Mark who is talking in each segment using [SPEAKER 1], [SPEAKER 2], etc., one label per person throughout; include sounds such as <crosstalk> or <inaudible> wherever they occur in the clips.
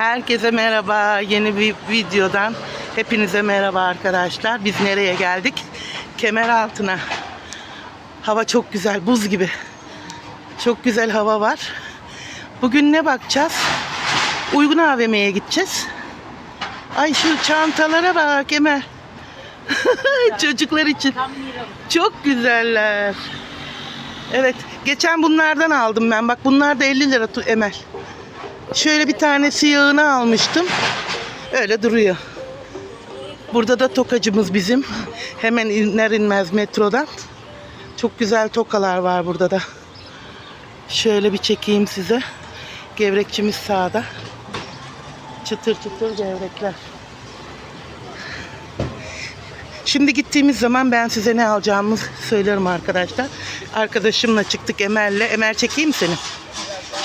[SPEAKER 1] Herkese merhaba. Yeni bir videodan hepinize merhaba arkadaşlar. Biz nereye geldik? Kemer altına. Hava çok güzel, buz gibi. Çok güzel hava var. Bugün ne bakacağız? Uygun AVM'ye gideceğiz. Ay şu çantalara bak Emel. <laughs> Çocuklar için. Çok güzeller. Evet, geçen bunlardan aldım ben. Bak bunlar da 50 lira Emel. Şöyle bir tane siyahını almıştım. Öyle duruyor. Burada da tokacımız bizim. Hemen iner inmez metrodan. Çok güzel tokalar var burada da. Şöyle bir çekeyim size. Gevrekçimiz sağda. Çıtır çıtır gevrekler. Şimdi gittiğimiz zaman ben size ne alacağımı söylerim arkadaşlar. Arkadaşımla çıktık Emel'le. Emel çekeyim seni.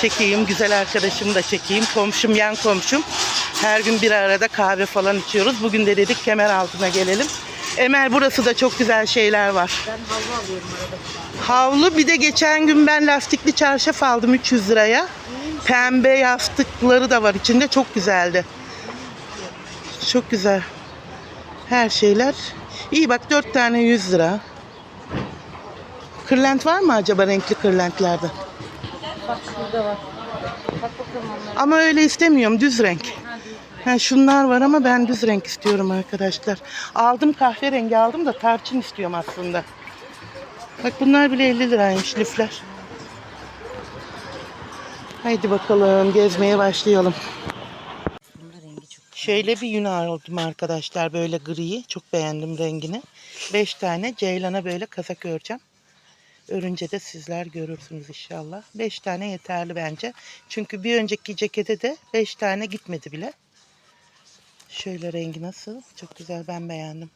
[SPEAKER 1] Çekeyim. Güzel arkadaşımı da çekeyim. Komşum yan komşum. Her gün bir arada kahve falan içiyoruz. Bugün de dedik kemer altına gelelim. Emel burası da çok güzel şeyler var.
[SPEAKER 2] Ben havlu alıyorum arada.
[SPEAKER 1] Havlu bir de geçen gün ben lastikli çarşaf aldım 300 liraya. Pembe yastıkları da var içinde çok güzeldi. Çok güzel. Her şeyler. İyi bak 4 tane 100 lira. Kırlent var mı acaba renkli kırlentlerden?
[SPEAKER 2] Bak şurada var. Bak bakalım onlara.
[SPEAKER 1] Ama öyle istemiyorum düz renk. Ha, şunlar var ama ben düz renk istiyorum arkadaşlar. Aldım kahverengi aldım da tarçın istiyorum aslında. Bak bunlar bile 50 liraymış lifler. Haydi bakalım gezmeye başlayalım. Şöyle bir yün aldım arkadaşlar böyle gri. Çok beğendim rengini. 5 tane ceylana böyle kazak öreceğim. Örünce de sizler görürsünüz inşallah. 5 tane yeterli bence. Çünkü bir önceki cekete de 5 tane gitmedi bile. Şöyle rengi nasıl? Çok güzel ben beğendim.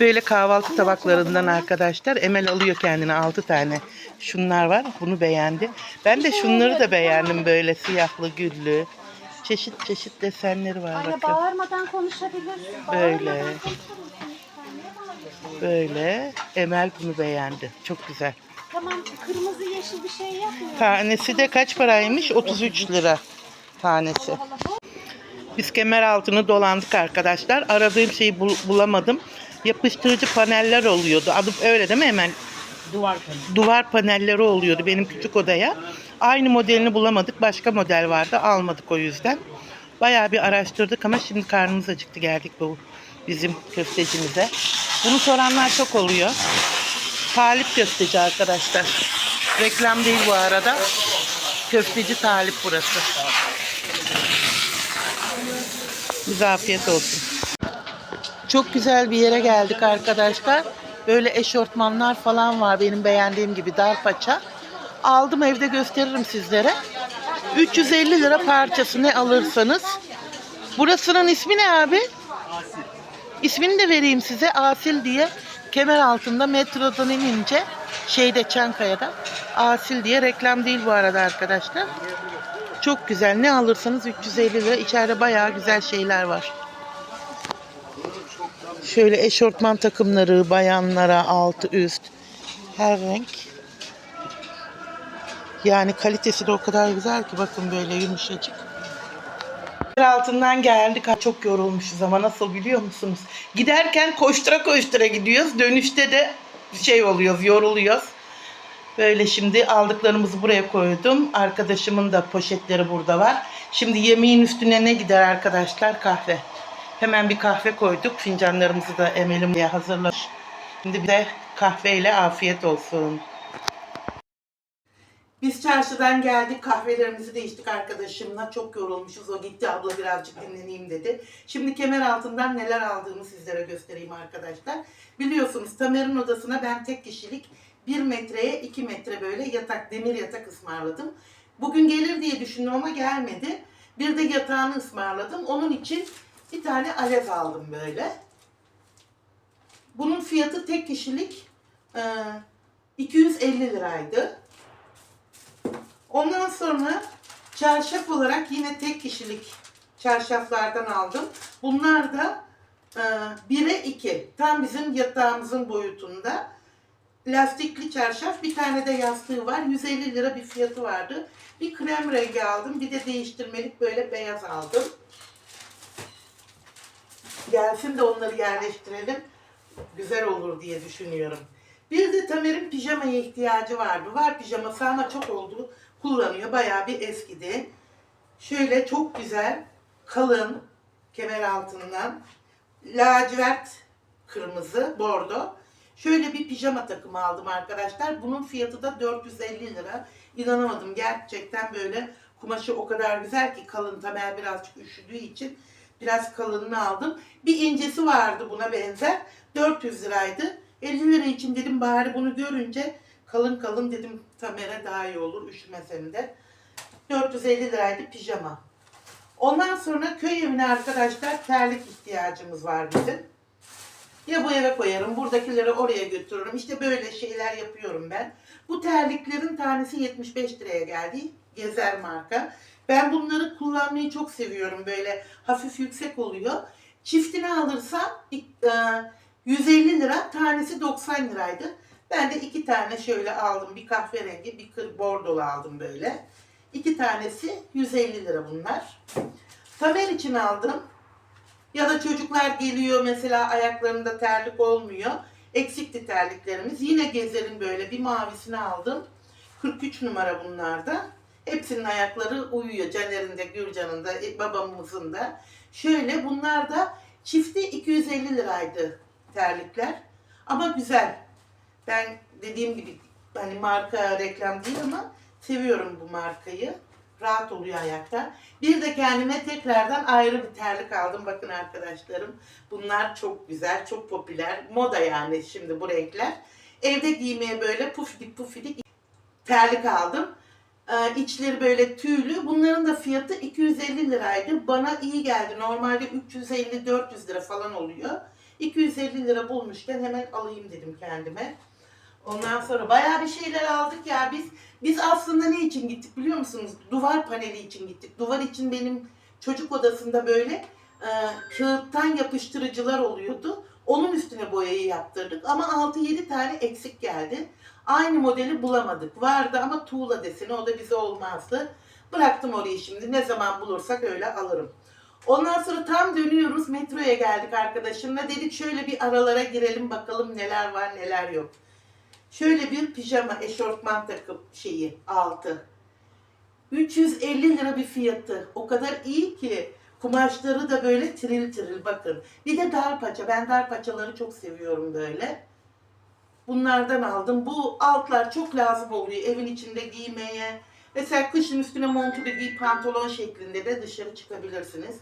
[SPEAKER 1] Böyle kahvaltı tabaklarından arkadaşlar Emel alıyor kendine 6 tane. Şunlar var. Bunu beğendi. Ben de şunları da beğendim böyle siyahlı güllü. Çeşit çeşit desenleri var
[SPEAKER 3] Anne
[SPEAKER 1] bakın.
[SPEAKER 3] bağırmadan konuşabilirsin.
[SPEAKER 1] Böyle.
[SPEAKER 3] Bağırmadan konuşabilirsin.
[SPEAKER 1] Böyle. Emel bunu beğendi. Çok güzel.
[SPEAKER 3] Tamam kırmızı yeşil bir şey yapmıyor.
[SPEAKER 1] Tanesi de kaç paraymış? 33 lira tanesi. Biz kemer altını dolandık arkadaşlar. Aradığım şeyi bul- bulamadım. Yapıştırıcı paneller oluyordu. Adı öyle değil mi hemen?
[SPEAKER 2] Duvar paneli.
[SPEAKER 1] Duvar panelleri oluyordu benim küçük odaya. Aynı modelini bulamadık. Başka model vardı. Almadık o yüzden. Bayağı bir araştırdık ama şimdi karnımız acıktı geldik bu bizim köftecimize. Bunu soranlar çok oluyor. Talip köfteci arkadaşlar. Reklam değil bu arada. Köfteci Talip burası. Bize afiyet olsun. Çok güzel bir yere geldik arkadaşlar. Böyle eşortmanlar falan var benim beğendiğim gibi dar paça. Aldım evde gösteririm sizlere. 350 lira parçası ne alırsanız. Burasının ismi ne abi? İsmini de vereyim size. Asil diye kemer altında metrodan inince şeyde Çankaya'da Asil diye reklam değil bu arada arkadaşlar. Çok güzel. Ne alırsanız 350 lira. İçeride bayağı güzel şeyler var. Şöyle eşortman takımları bayanlara altı üst her renk. Yani kalitesi de o kadar güzel ki bakın böyle yumuşacık. Altından geldik. Çok yorulmuşuz ama nasıl biliyor musunuz? Giderken koştura koştura gidiyoruz. Dönüşte de şey oluyoruz, yoruluyoruz. Böyle şimdi aldıklarımızı buraya koydum. Arkadaşımın da poşetleri burada var. Şimdi yemeğin üstüne ne gider arkadaşlar? Kahve. Hemen bir kahve koyduk. Fincanlarımızı da Emel'im diye hazırlamış. Şimdi bir de kahveyle afiyet olsun. Biz çarşıdan geldik. Kahvelerimizi de içtik arkadaşımla. Çok yorulmuşuz. O gitti abla birazcık dinleneyim dedi. Şimdi kemer altından neler aldığımı sizlere göstereyim arkadaşlar. Biliyorsunuz Tamer'in odasına ben tek kişilik 1 metreye 2 metre böyle yatak, demir yatak ısmarladım. Bugün gelir diye düşündüm ama gelmedi. Bir de yatağını ısmarladım. Onun için bir tane alez aldım böyle. Bunun fiyatı tek kişilik e, 250 liraydı. Ondan sonra çarşaf olarak yine tek kişilik çarşaflardan aldım. Bunlar da e, 1'e 2. Tam bizim yatağımızın boyutunda. lastikli çarşaf, bir tane de yastığı var. 150 lira bir fiyatı vardı. Bir krem rengi aldım, bir de değiştirmelik böyle beyaz aldım. Gelsin de onları yerleştirelim. Güzel olur diye düşünüyorum. Bir de Tamer'in pijamaya ihtiyacı vardı. Var pijaması ama çok oldu. Kullanıyor. Bayağı bir eskidi. Şöyle çok güzel, kalın, kemer altından, lacivert kırmızı, bordo. Şöyle bir pijama takımı aldım arkadaşlar. Bunun fiyatı da 450 lira. İnanamadım. Gerçekten böyle kumaşı o kadar güzel ki kalın. Tamer birazcık üşüdüğü için biraz kalınını aldım. Bir incesi vardı buna benzer. 400 liraydı. 50 lira için dedim bari bunu görünce kalın kalın dedim Tamer'e daha iyi olur üşümesem de. 450 liraydı pijama. Ondan sonra köy evine arkadaşlar terlik ihtiyacımız var bizim. Ya bu eve koyarım, buradakileri oraya götürürüm. İşte böyle şeyler yapıyorum ben. Bu terliklerin tanesi 75 liraya geldi. Gezer marka. Ben bunları kullanmayı çok seviyorum. Böyle hafif yüksek oluyor. Çiftini alırsam e, 150 lira, tanesi 90 liraydı. Ben de iki tane şöyle aldım. Bir kahverengi, bir kır bordolu aldım böyle. İki tanesi 150 lira bunlar. Tamer için aldım. Ya da çocuklar geliyor mesela ayaklarında terlik olmuyor. Eksikti terliklerimiz. Yine gezerin böyle bir mavisini aldım. 43 numara bunlarda. Hepsinin ayakları uyuyor. Caner'in de, Gülcan'ın da, e, babamızın da. Şöyle bunlar da çifti 250 liraydı terlikler. Ama güzel. Ben dediğim gibi hani marka reklam değil ama seviyorum bu markayı. Rahat oluyor ayakta. Bir de kendime tekrardan ayrı bir terlik aldım. Bakın arkadaşlarım. Bunlar çok güzel, çok popüler. Moda yani şimdi bu renkler. Evde giymeye böyle pufidik pufidik terlik aldım. Ee, içleri böyle tüylü. Bunların da fiyatı 250 liraydı. Bana iyi geldi. Normalde 350-400 lira falan oluyor. 250 lira bulmuşken hemen alayım dedim kendime. Ondan sonra bayağı bir şeyler aldık ya biz. Biz aslında ne için gittik biliyor musunuz? Duvar paneli için gittik. Duvar için benim çocuk odasında böyle e, kağıttan yapıştırıcılar oluyordu. Onun üstüne boyayı yaptırdık ama 6-7 tane eksik geldi. Aynı modeli bulamadık. Vardı ama tuğla deseni o da bize olmazdı. Bıraktım orayı şimdi. Ne zaman bulursak öyle alırım. Ondan sonra tam dönüyoruz. Metroya geldik arkadaşımla. Dedik şöyle bir aralara girelim bakalım neler var neler yok. Şöyle bir pijama eşortman takım şeyi altı. 350 lira bir fiyatı. O kadar iyi ki kumaşları da böyle tiril tiril bakın. Bir de dar paça. Ben dar paçaları çok seviyorum böyle. Bunlardan aldım. Bu altlar çok lazım oluyor evin içinde giymeye. Mesela kışın üstüne montunu giy pantolon şeklinde de dışarı çıkabilirsiniz.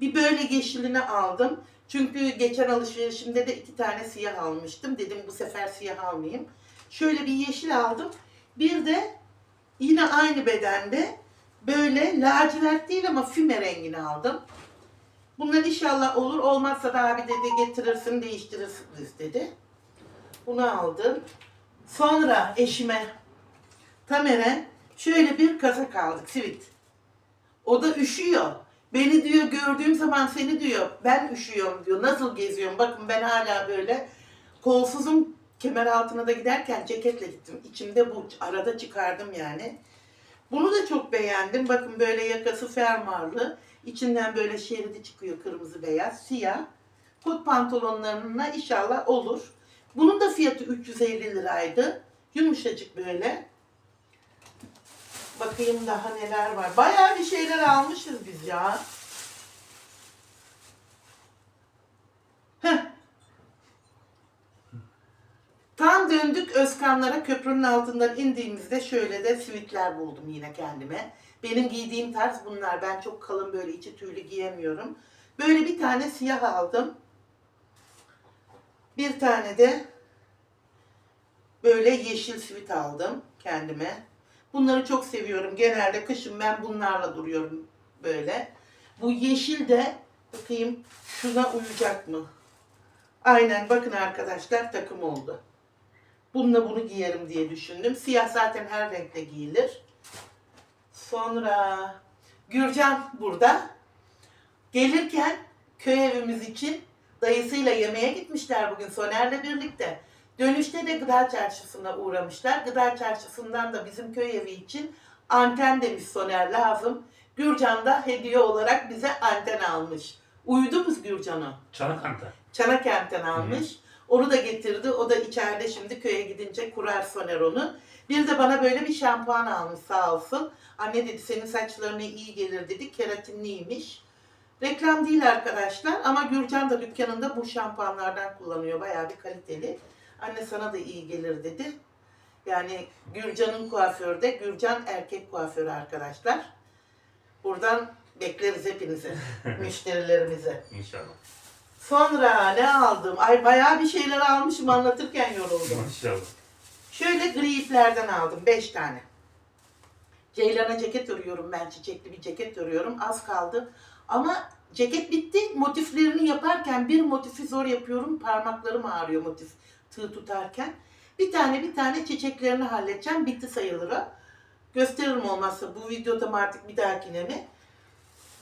[SPEAKER 1] Bir böyle yeşilini aldım. Çünkü geçen alışverişimde de iki tane siyah almıştım. Dedim bu sefer siyah almayayım. Şöyle bir yeşil aldım. Bir de yine aynı bedende böyle lacivert değil ama füme rengini aldım. Bunlar inşallah olur. Olmazsa da abi dedi getirirsin değiştirirsiniz dedi. Bunu aldım. Sonra eşime Tamer'e şöyle bir kazak aldık. Sivit. O da üşüyor. Beni diyor gördüğüm zaman seni diyor ben üşüyorum diyor. Nasıl geziyorum? Bakın ben hala böyle kolsuzum kemer altına da giderken ceketle gittim. İçimde bu arada çıkardım yani. Bunu da çok beğendim. Bakın böyle yakası fermuarlı. İçinden böyle şeridi çıkıyor kırmızı beyaz, siyah. Kot pantolonlarına inşallah olur. Bunun da fiyatı 350 liraydı. Yumuşacık böyle. Bakayım daha neler var. Bayağı bir şeyler almışız biz ya. Döndük Özkanlara köprünün altından indiğimizde şöyle de sivitler buldum yine kendime. Benim giydiğim tarz bunlar. Ben çok kalın böyle içi tüylü giyemiyorum. Böyle bir tane siyah aldım. Bir tane de böyle yeşil sivit aldım kendime. Bunları çok seviyorum. Genelde kışın ben bunlarla duruyorum böyle. Bu yeşil de bakayım şuna uyacak mı? Aynen bakın arkadaşlar takım oldu. Bununla bunu giyerim diye düşündüm. Siyah zaten her renkte giyilir. Sonra Gürcan burada. Gelirken köy evimiz için dayısıyla yemeğe gitmişler bugün Soner'le birlikte. Dönüşte de gıda çarşısına uğramışlar. Gıda çarşısından da bizim köy evi için anten demiş Soner lazım. Gürcan da hediye olarak bize anten almış. Uyudu mu Gürcan'a?
[SPEAKER 4] Çanakanta.
[SPEAKER 1] Çanakkent'ten almış. Onu da getirdi. O da içeride şimdi köye gidince kurar Soner onu. Bir de bana böyle bir şampuan almış sağ olsun. Anne dedi senin saçlarına iyi gelir dedi. Keratinliymiş. Reklam değil arkadaşlar ama Gürcan da dükkanında bu şampuanlardan kullanıyor. Bayağı bir kaliteli. Anne sana da iyi gelir dedi. Yani Gürcan'ın kuaförde, Gürcan erkek kuaförü arkadaşlar. Buradan bekleriz hepinizi, <laughs> müşterilerimize.
[SPEAKER 4] İnşallah.
[SPEAKER 1] Sonra ne aldım? Ay bayağı bir şeyler almışım anlatırken yoruldum.
[SPEAKER 4] İnşallah.
[SPEAKER 1] Şöyle gri iplerden aldım 5 tane. Ceylan'a ceket örüyorum ben çiçekli bir ceket örüyorum. Az kaldı. Ama ceket bitti. Motiflerini yaparken bir motifi zor yapıyorum. Parmaklarım ağrıyor motif tığ tutarken. Bir tane bir tane çiçeklerini halledeceğim. Bitti sayılır o. Gösteririm olmazsa bu videoda mı artık bir dahakine mi?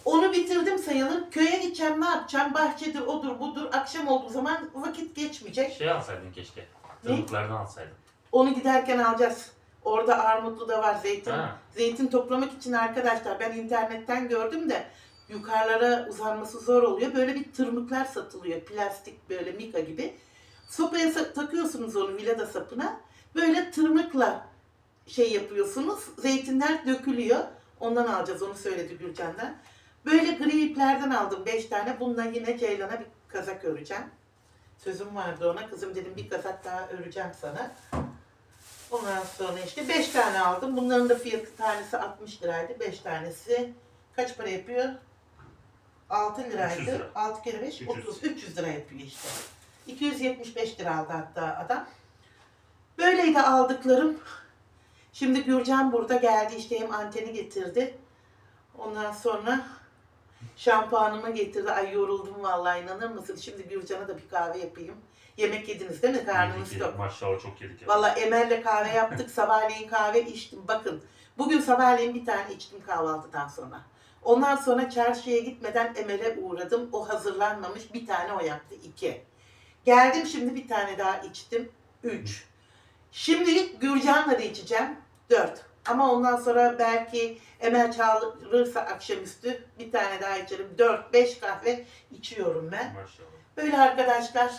[SPEAKER 1] Onu bitirdim sayılır. Köye gideceğim ne yapacağım? Bahçedir odur budur. Akşam olduğu zaman vakit geçmeyecek.
[SPEAKER 4] Şey alsaydın keşke. Tırmıklardan alsaydın.
[SPEAKER 1] Onu giderken alacağız. Orada armutlu da var zeytin.
[SPEAKER 4] Ha.
[SPEAKER 1] Zeytin toplamak için arkadaşlar ben internetten gördüm de yukarılara uzanması zor oluyor. Böyle bir tırmıklar satılıyor. Plastik böyle mika gibi. Sopaya takıyorsunuz onu vilada sapına. Böyle tırmıkla şey yapıyorsunuz. Zeytinler dökülüyor. Ondan alacağız onu söyledi Gülcan'dan. Böyle gri iplerden aldım 5 tane. Bundan yine Ceylan'a bir kazak öreceğim. Sözüm vardı ona. Kızım dedim bir kazak daha öreceğim sana. Ondan sonra işte 5 tane aldım. Bunların da fiyatı tanesi 60 liraydı. 5 tanesi kaç para yapıyor? 6
[SPEAKER 4] 300
[SPEAKER 1] liraydı.
[SPEAKER 4] lira.
[SPEAKER 1] 6 kere 5
[SPEAKER 4] 300.
[SPEAKER 1] 30 300 lira yapıyor işte. 275 lira aldı hatta adam. Böyleydi aldıklarım. Şimdi Gürcan burada geldi işte hem anteni getirdi. Ondan sonra şampuanımı getirdi. Ay yoruldum vallahi inanır mısın? Şimdi Gürcan'a da bir kahve yapayım. Yemek yediniz değil mi? Karnınız
[SPEAKER 4] Yedik,
[SPEAKER 1] tok.
[SPEAKER 4] Maşallah çok yedik. ya.
[SPEAKER 1] Valla Emel'le kahve yaptık. Sabahleyin kahve içtim. Bakın bugün sabahleyin bir tane içtim kahvaltıdan sonra. Ondan sonra çarşıya gitmeden Emel'e uğradım. O hazırlanmamış. Bir tane o yaptı. iki. Geldim şimdi bir tane daha içtim. Üç. Şimdi Gürcan'la da içeceğim. Dört. Ama ondan sonra belki Emel çağırırsa akşamüstü bir tane daha içerim. Dört, beş kahve içiyorum ben.
[SPEAKER 4] Maşallah.
[SPEAKER 1] Böyle arkadaşlar.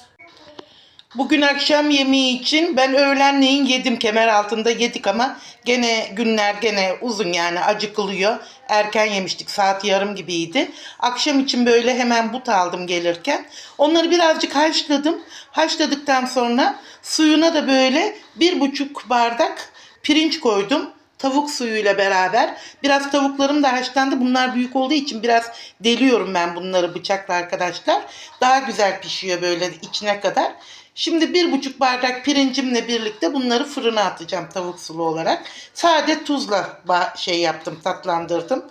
[SPEAKER 1] Bugün akşam yemeği için ben öğlenleyin yedim kemer altında yedik ama gene günler gene uzun yani acıkılıyor. Erken yemiştik saat yarım gibiydi. Akşam için böyle hemen but aldım gelirken. Onları birazcık haşladım. Haşladıktan sonra suyuna da böyle bir buçuk bardak pirinç koydum. Tavuk suyuyla beraber. Biraz tavuklarım da haşlandı. Bunlar büyük olduğu için biraz deliyorum ben bunları bıçakla arkadaşlar. Daha güzel pişiyor böyle içine kadar. Şimdi bir buçuk bardak pirincimle birlikte bunları fırına atacağım tavuk sulu olarak. Sade tuzla şey yaptım tatlandırdım.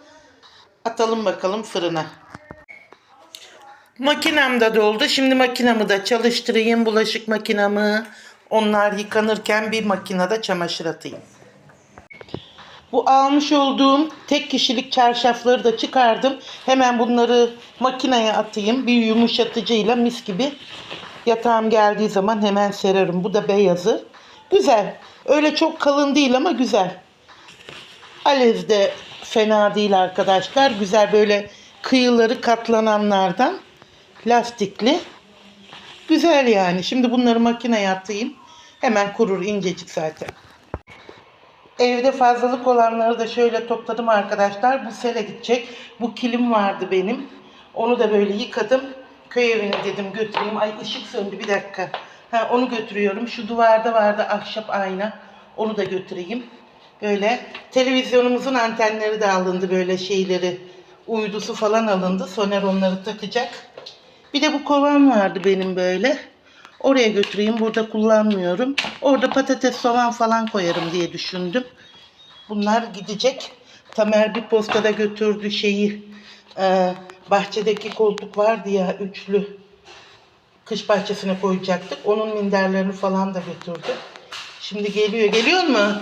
[SPEAKER 1] Atalım bakalım fırına. Makinem de doldu. Şimdi makinamı da çalıştırayım. Bulaşık makinamı. Onlar yıkanırken bir makinede çamaşır atayım. Bu almış olduğum tek kişilik çarşafları da çıkardım. Hemen bunları makineye atayım. Bir yumuşatıcıyla mis gibi yatağım geldiği zaman hemen sererim. Bu da beyazı. Güzel. Öyle çok kalın değil ama güzel. Alez de fena değil arkadaşlar. Güzel böyle kıyıları katlananlardan. Lastikli. Güzel yani. Şimdi bunları makineye atayım. Hemen kurur incecik zaten. Evde fazlalık olanları da şöyle topladım arkadaşlar. Bu sele gidecek. Bu kilim vardı benim. Onu da böyle yıkadım. Köy evine dedim götüreyim. Ay ışık söndü bir dakika. Ha, onu götürüyorum. Şu duvarda vardı ahşap ayna. Onu da götüreyim. Böyle televizyonumuzun antenleri de alındı böyle şeyleri. Uydusu falan alındı. Soner onları takacak. Bir de bu kovan vardı benim böyle. Oraya götüreyim. Burada kullanmıyorum. Orada patates, soğan falan koyarım diye düşündüm. Bunlar gidecek. Tamer bir postada götürdü şeyi. e, bahçedeki koltuk vardı ya üçlü. Kış bahçesine koyacaktık. Onun minderlerini falan da götürdü. Şimdi geliyor. Geliyor mu?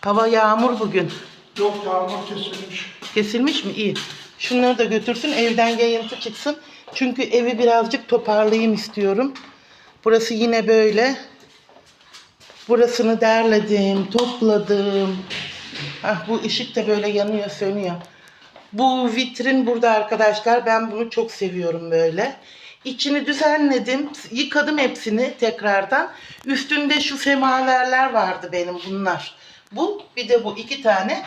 [SPEAKER 1] Hava yağmur bugün.
[SPEAKER 5] Yok yağmur kesilmiş.
[SPEAKER 1] Kesilmiş mi? İyi. Şunları da götürsün evden yayıntı çıksın. Çünkü evi birazcık toparlayayım istiyorum. Burası yine böyle Burasını derledim, topladım. Ah, bu ışık da böyle yanıyor, sönüyor. Bu vitrin burada arkadaşlar. Ben bunu çok seviyorum böyle. İçini düzenledim. Yıkadım hepsini tekrardan. Üstünde şu semaverler vardı benim bunlar. Bu bir de bu iki tane.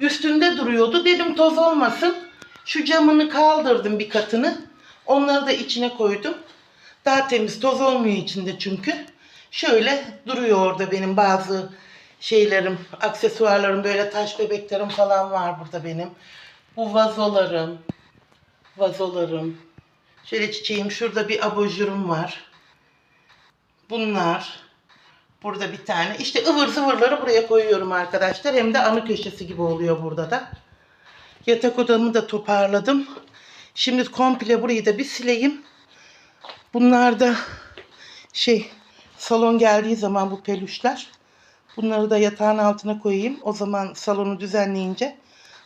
[SPEAKER 1] Üstünde duruyordu. Dedim toz olmasın. Şu camını kaldırdım bir katını. Onları da içine koydum. Daha temiz toz olmuyor içinde çünkü. Şöyle duruyor orada benim bazı şeylerim, aksesuarlarım böyle taş bebeklerim falan var burada benim. Bu vazolarım, vazolarım. Şöyle çiçeğim şurada bir abajurum var. Bunlar. Burada bir tane. İşte ıvır zıvırları buraya koyuyorum arkadaşlar. Hem de anı köşesi gibi oluyor burada da. Yatak odamı da toparladım. Şimdi komple burayı da bir sileyim. Bunlar da şey salon geldiği zaman bu peluşlar. Bunları da yatağın altına koyayım. O zaman salonu düzenleyince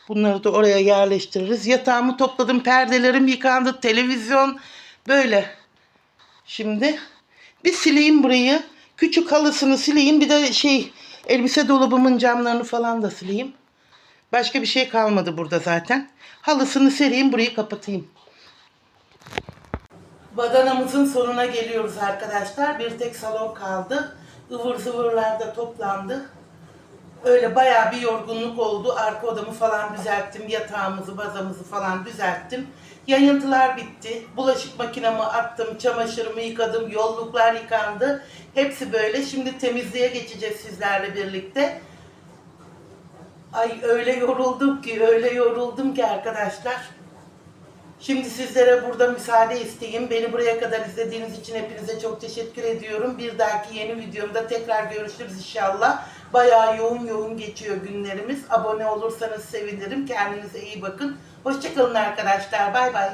[SPEAKER 1] bunları da oraya yerleştiririz. Yatağımı topladım. Perdelerim yıkandı. Televizyon böyle. Şimdi bir sileyim burayı. Küçük halısını sileyim. Bir de şey elbise dolabımın camlarını falan da sileyim. Başka bir şey kalmadı burada zaten. Halısını sereyim burayı kapatayım. Badanamızın sonuna geliyoruz arkadaşlar. Bir tek salon kaldı. Ivır zıvırlar da toplandı. Öyle bayağı bir yorgunluk oldu. Arka odamı falan düzelttim. Yatağımızı, bazamızı falan düzelttim. Yayıntılar bitti. Bulaşık makinamı attım. Çamaşırımı yıkadım. Yolluklar yıkandı. Hepsi böyle. Şimdi temizliğe geçeceğiz sizlerle birlikte. Ay öyle yoruldum ki, öyle yoruldum ki arkadaşlar. Şimdi sizlere burada müsaade isteyeyim. Beni buraya kadar izlediğiniz için hepinize çok teşekkür ediyorum. Bir dahaki yeni videomda tekrar görüşürüz inşallah. Bayağı yoğun yoğun geçiyor günlerimiz. Abone olursanız sevinirim. Kendinize iyi bakın. Hoşçakalın arkadaşlar. Bay bay.